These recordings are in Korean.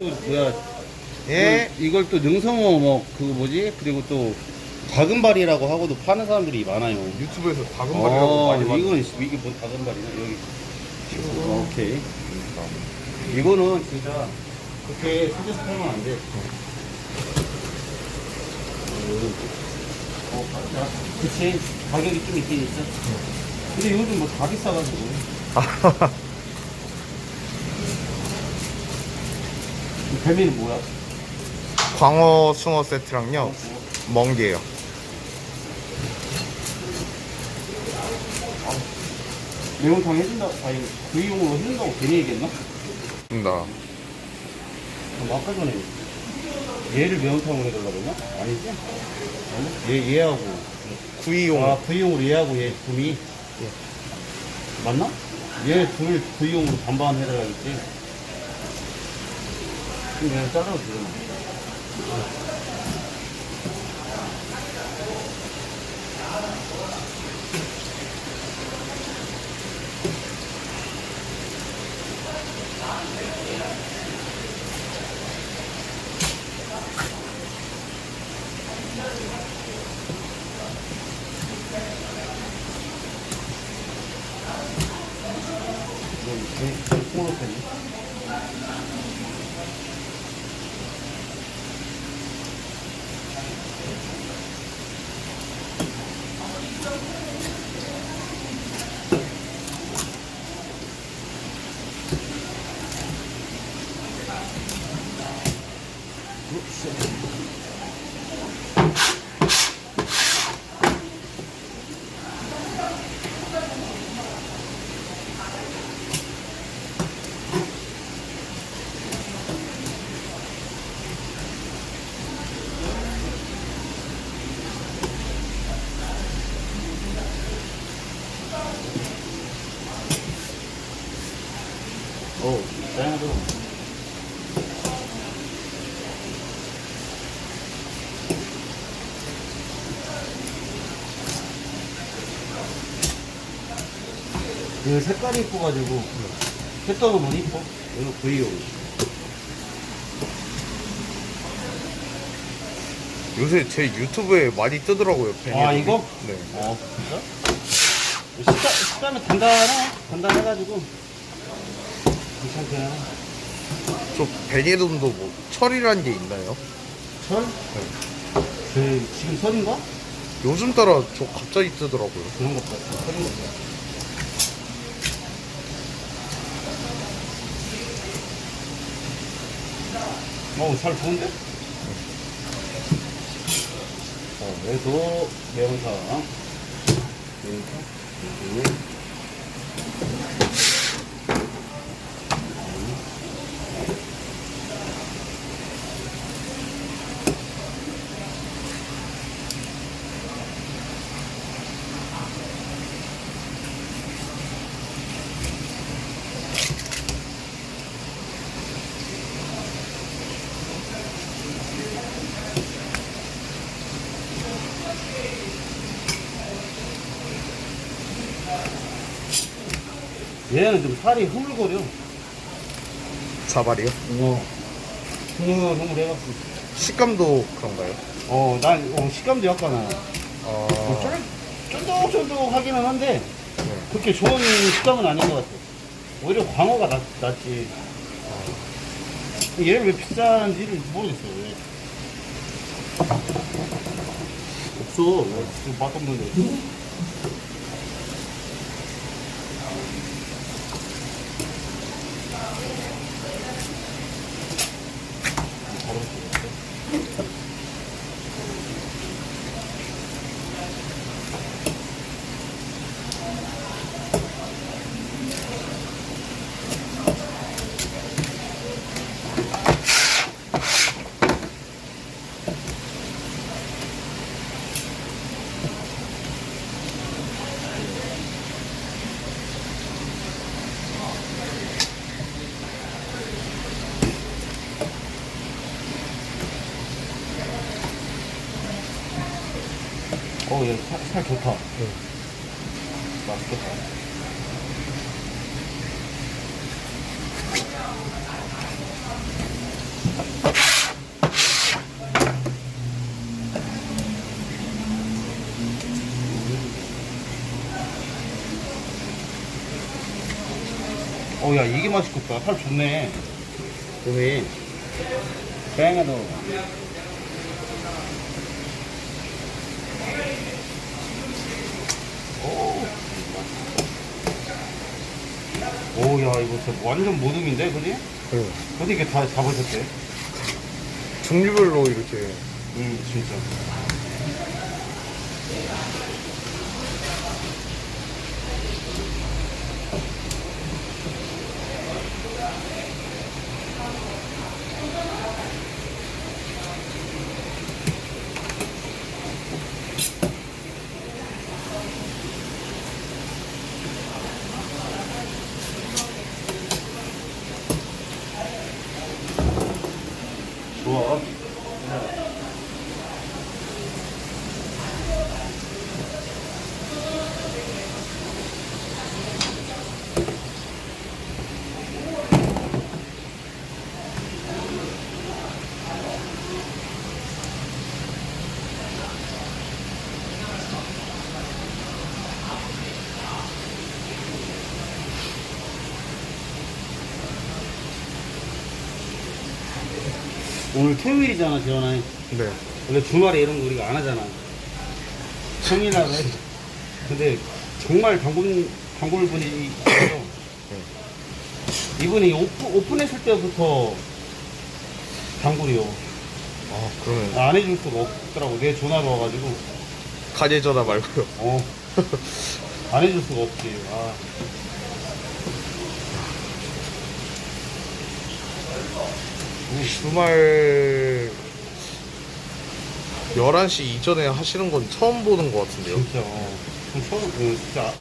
또 뭐야 예. 그 이걸 또 능성어 뭐 그거 뭐지 그리고 또 다금발이라고 하고도 파는 사람들이 많아요. 유튜브에서 다금발이라고 어, 많이 봤 이건 이게 뭐 다금발이냐 여기. 어, 오케이. 이거는 진짜 그렇게 사줘서 팔면 안 돼. 어, 가- 그치. 가격이 좀 있긴 있어. 근데 요즘 뭐 다 비싸가지고. 이 별미는 뭐야? 광어 숭어 세트랑요. 멍게요. 매운탕 해준다고, 아니, 구이용으로 해준다고 괜히 얘기했나? 입니다. 뭐 아까 전에 얘를 매운탕으로 해달라고 했나? 아니지? 아니? 얘, 얘하고. 구이용. 아, 구이용으로 얘하고 얘 둘이. 맞나? 얘 둘 구이용으로 반반 해달라겠지? 그냥 잘라도 되잖아. something. 그 색깔이 이뻐가지고 햇떠는 건 이뻐. 이거 구이용. 요새 제 유튜브에 많이 뜨더라고요. 팬이. 아, 이거? 네. 어, 진짜? 식감, 식감이 단단해. 단단해가지고. 괜찮게 하네. 저 베니돔도 뭐 철이란 게 있나요? 설? 그, 지금 설인가? 요즘 따라 저 갑자기 뜨더라고요. 그런 것 같아. 설인 것 같아. 어, 살 좋은데? 어, 얘도 매운탕. 매운탕. 그리고 얘는 좀 살이 흐물거려. 사발이요? 어. 흐물흐물해갖고. 식감도 그런가요? 어, 난 어, 식감도 약간 어, 아, 쫀- 쫀득쫀득하기는 한데 네. 그렇게 좋은 식감은 아닌 것 같아. 오히려 광어가 낫, 낫지. 얘를 왜 비싼지를 모르겠어. 왜. 없어. 지금 맛없는데. 어, 예, 얘살 좋다. 네. 맛있겠다. 어, 야, 이게 맛있겠다. 살 좋네. 여기. 뱅에도. 오, 야, 이거 진짜 완전 모둠인데, 그지? 네. 어디 이게 다 잡으셨대? 종류별로 이렇게 응, 진짜. 오늘 토요일이잖아, 지원아. 네. 원래 주말에 이런 거 우리가 안 하잖아. 평일날에. 근데 정말 단골, 단골 분이 있어요. 이분이 오픈, 오픈했을 때부터 단골이요. 아 그러면 안 해줄 수가 없더라고. 내 전화가 와가지고. 가게 전화 말고요. 어. 안 해줄 수가 없지. 아. 주말 11시 이전에 하시는 건 처음 보는 것 같은데요. 진짜. 어. 그럼 처음, 그, 진짜.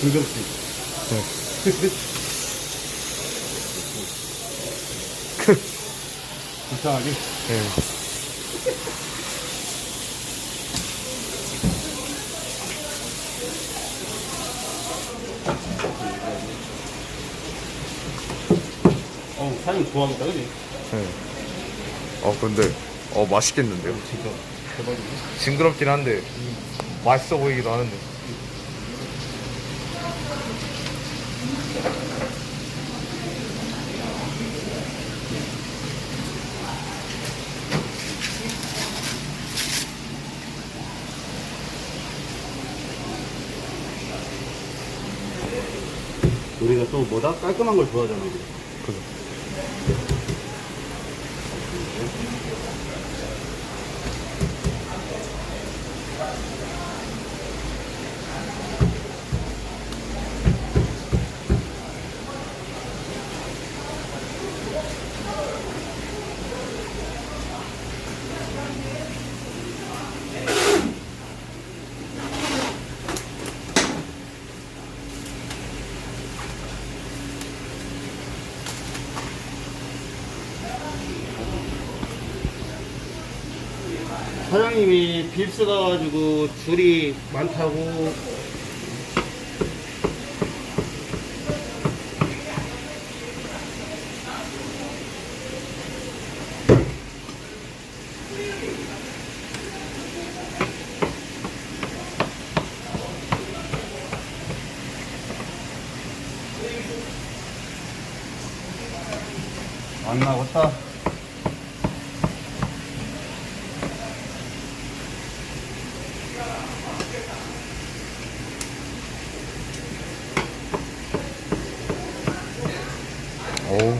김경수. 불쌍하게. 네. 어, 사장님 좋아하겠다, 그지? 네. 어 근데 어 맛있겠는데요. 진짜. 대박이네. 징그럽긴 한데 맛있어 보이기도 하는데. 우리가 또 뭐다? 깔끔한 걸 좋아하잖아, 우 사장님이 빕스 가가지고 줄이 많다고 안 나왔다. 어우.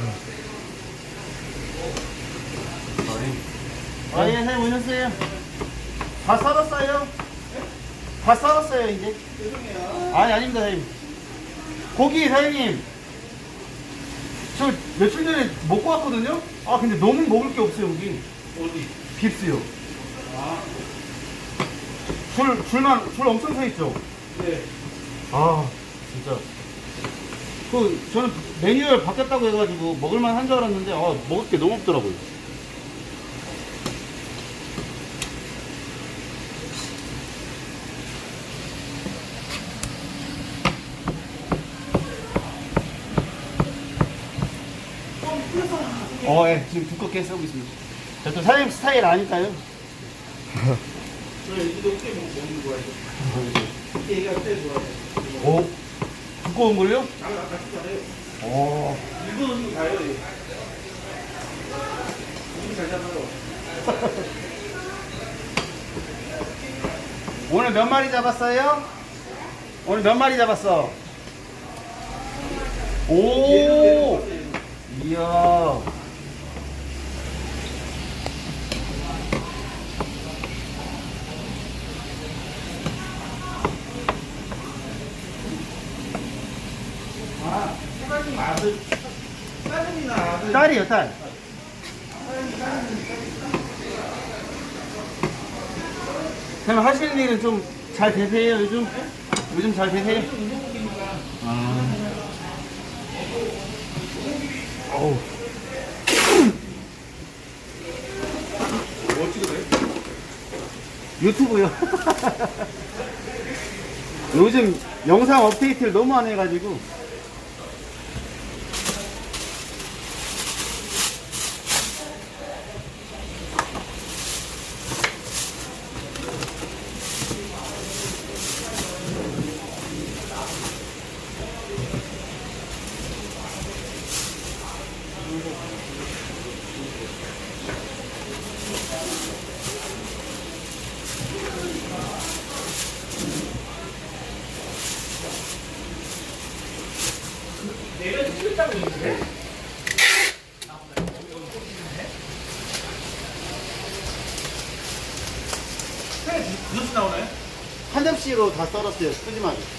아, 예, 사장님 오셨어요? 다 썰었어요? 다 썰었어요, 이제? 죄송해요. 아니, 아닙니다, 사장님. 고기, 사장님. 저 며칠 전에 먹고 왔거든요? 아, 근데 너무 먹을 게 없어요, 여기. 어디? 빕스요. 아. 줄, 줄만, 줄 엄청 서 있죠? 네. 아, 진짜. 그, 저는 메뉴를 바뀌었다고 해가지고 먹을만 한 줄 알았는데, 아, 먹을 게 너무 없더라고요. 어, 예, 지금 두껍게 쓰고 있습니다. 저또 사장님 스타일 아니까요. 저 애기도 꽤 먹는 거예요. 얘가 꽤 좋아해요. 오, 두꺼운 걸요? 아, 같이 잘해요. 오, 이거는 가요, 얘. 이거 잘 잡아요. 오늘 몇 마리 잡았어요? 오늘 몇 마리 잡았어? 오, 이야. 아, 사장님 아들, 사장님이나 아들. 딸이요, 딸. 그럼 하시는 일은 좀 잘 되세요, 요즘? 요즘 잘 되세요? 아. 어우. 뭐 찍으세요? 유튜브요. 요즘 영상 업데이트를 너무 안 해가지고. 한 접시로 다 썰었어요, 푸짐하게.